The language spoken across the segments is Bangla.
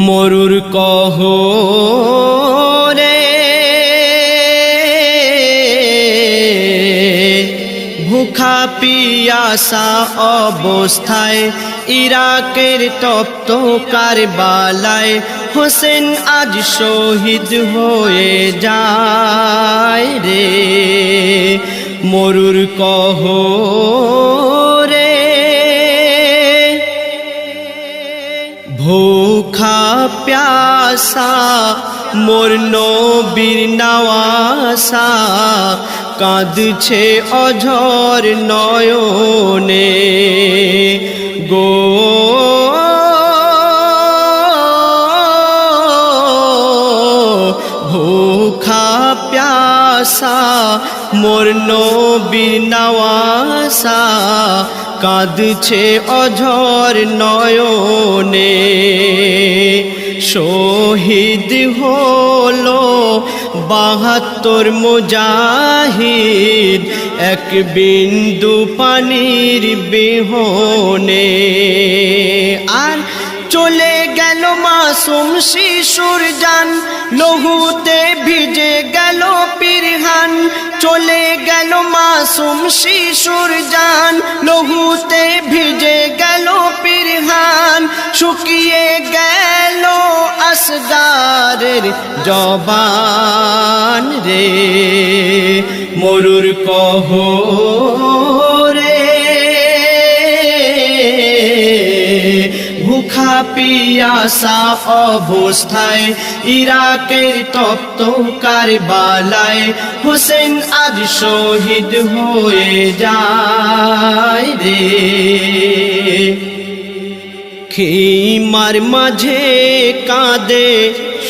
মরুর কহ রে। ভুখা পিয়াসা অবস্থায় ইরাকের তপ্ত কারবালায় হোসেন আজ শহীদ হয়ে যায় রে। মরুর কহ ভুখা প্যাসা মোর নবীর নাওয়াসা কাঁদছে অঝর নয়নে গো প্যাসা মোর নবীর নাওয়াসা কাঁদছে অঝর নয়নে। শহীদ হলো বাহাত্তর মুজাহিদ, এক বিন্দু পানির বিহনে। আর চলে মাসুম শিশুর জান, লহুতে ভিজে গেল পিরহান। চলে গেল মাসুম শিশুর জান, লহুতে ভিজে গেল পিরহান। শুকিয়ে গেল আসগারের জবান রে, মরুর কহ পিয়াসা অবস্থায় ইরাকের তপ্ত কারবালায় হোসেন আজ শহীদ হয়ে যায় রে। খিমার মাঝে কাঁদে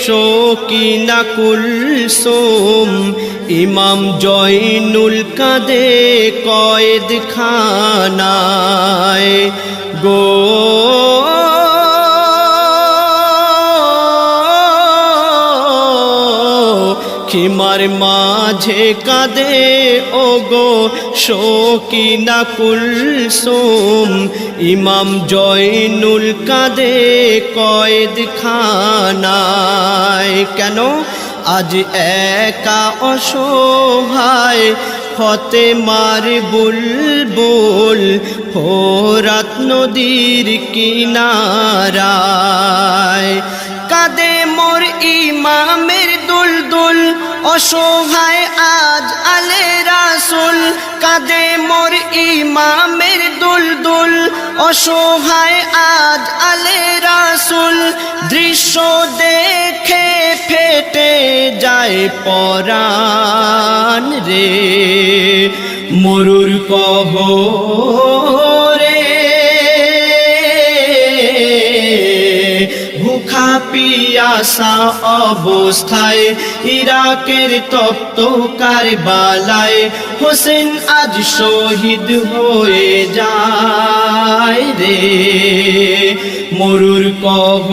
শোকিনা কুলসুম, ইমাম জয়নুল কাঁদে কয়েদ খানায় গো খিমার মাঝে কাঁদে ও গো শোকিনা কুলসুম। ইমাম জয়নুল কাঁদে কয়েদ খানায় কেন? আজ একা অসহায় ফতে মার বুলবুল, ফোরাত নদীর কিনারায়। কাদে মোর ইমামের দুল দুল অসহায় আজ আলে রাসুল। কাদে মোর ইমামের দুল দুল অসহায় আজ আলে রাসুল। দৃশ্য দেখে ফেটে যায় পরাণ রে। মরুর কহ পিয়াসা অবস্থায় ইরাকের তপ্ত কারবালায় হোসেন আজ শহীদ হয়ে যায় রে। মরুর কহ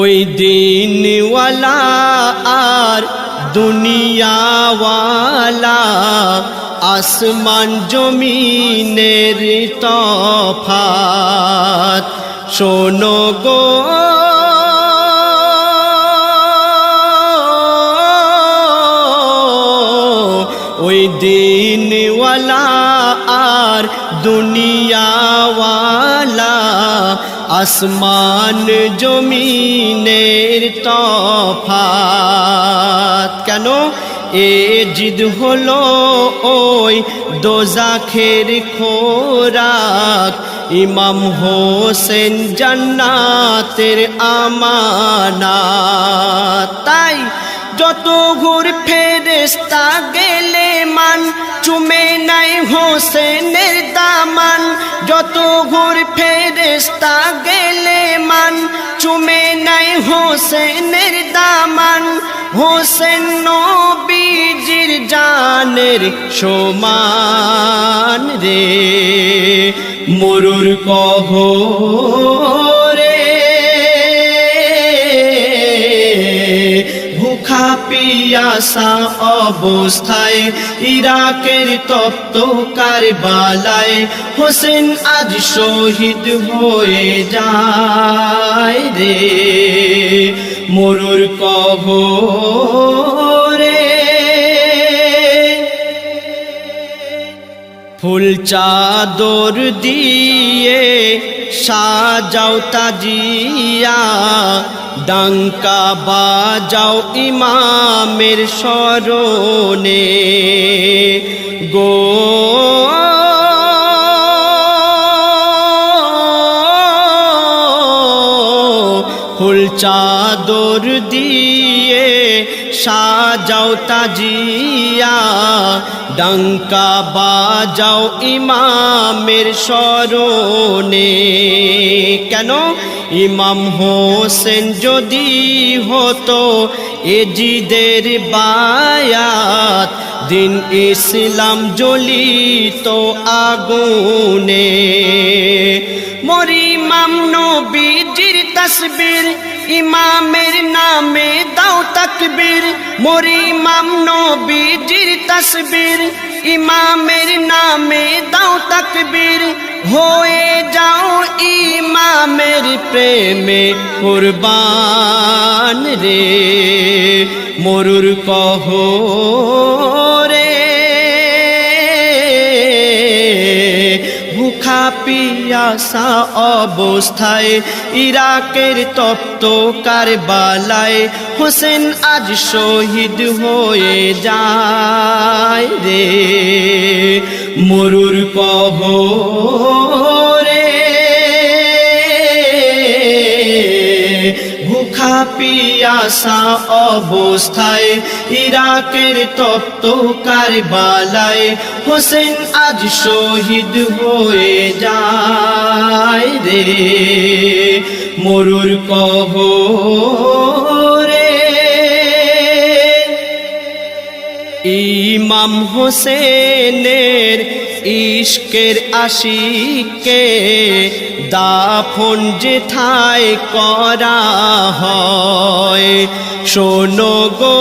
ওই দিনওয়ালা আর দুনিয়াওয়ালা আসমান জমিনের তফাত শোনো গো। ওই দিনওয়ালা আর দুনিয়াওয়ালা আসমান জমিনের তফাত কেন? এ জিদ হলো ওই দোজাখের খোরাক। ইমাম হোসেন জান্নাতের আমানাত। তাই যত ঘুর ফেরেস্তা গেলে মান, চুমে নাই হোসেনের দামান। যত ঘুর ফেরেস্তা গেলে মান চুমে নাই হোসেনের দামান। হোসেন নবীজির জানের সমান রে। মরুর কহ রে পিয়াসা অবস্থায় ইরাকের তপ্ত কারবালায় হোসেন আজ শহীদ হয়ে যায় রে। মরুর কবরে ফুল চাদর দিয়ে সাজাও তাজিয়া ডাঙ্কা বাজাও ইমামের স্মরণে। গো ফুল চাদর দিয়ে সাজাও তাজিয়া ডঙ্কা বাজাও ইমামের স্মরণে। কেন? ইমাম হোসেন যদি হতো এজিদের বায়াত, দিন ইসলাম জ্বলিত আগুনে। মরিমাম নবীজির তসবির ইমামের নামে দাও তকবীর। মরিমাম নবীজির তসবির। ইমামের নামে দাও তকবীর। হয়ে যাও ইমামের প্রেমে কুরবান রে। মরুর কহ পিয়াসা অবস্থায় ইরাকের তপ্ত কারবালায় হোসেন আজ শহীদ হয়ে যায় রে। মরুর কহ পিয়াসা অবস্থায় ইরাকের তপ্ত কারবালায় হোসেন আজ শহীদ হয়ে যায় রে। মরুর কহ ইমাম হোসেনের ইশকের আশিকে দাফন যেথায় করা হয়। শোনো গো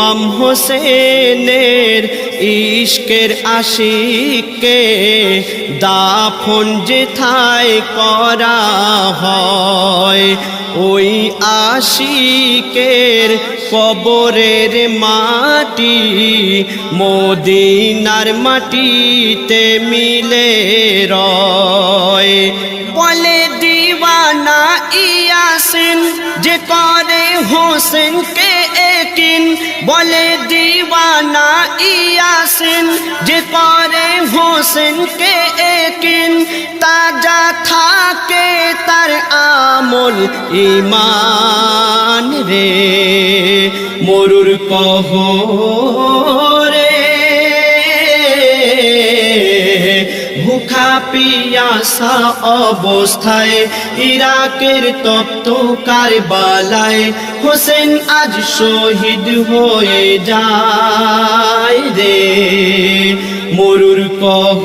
ইমাম হোসেনের ইশকের আশিকে দাফন যেথায় করা হয়, ওই আশিকের কবরের মাটি মদিনার মাটিতে মিলে রয়। বলে দিওয়ানা ইয়াসিন যে করে হোসেনকে একিন বলে দিওয়ানা ইয়াসিন, যে করে হোসেনকে একিন, তাজা থাকে তার আমল ইমান রে। মরুর কহ রে ভুখা পিয়াসা অবস্থায়, ইরাকের তপ্ত কারবালায় হোসেন আজ শহীদ হয়ে যায় রে। মরুর কহ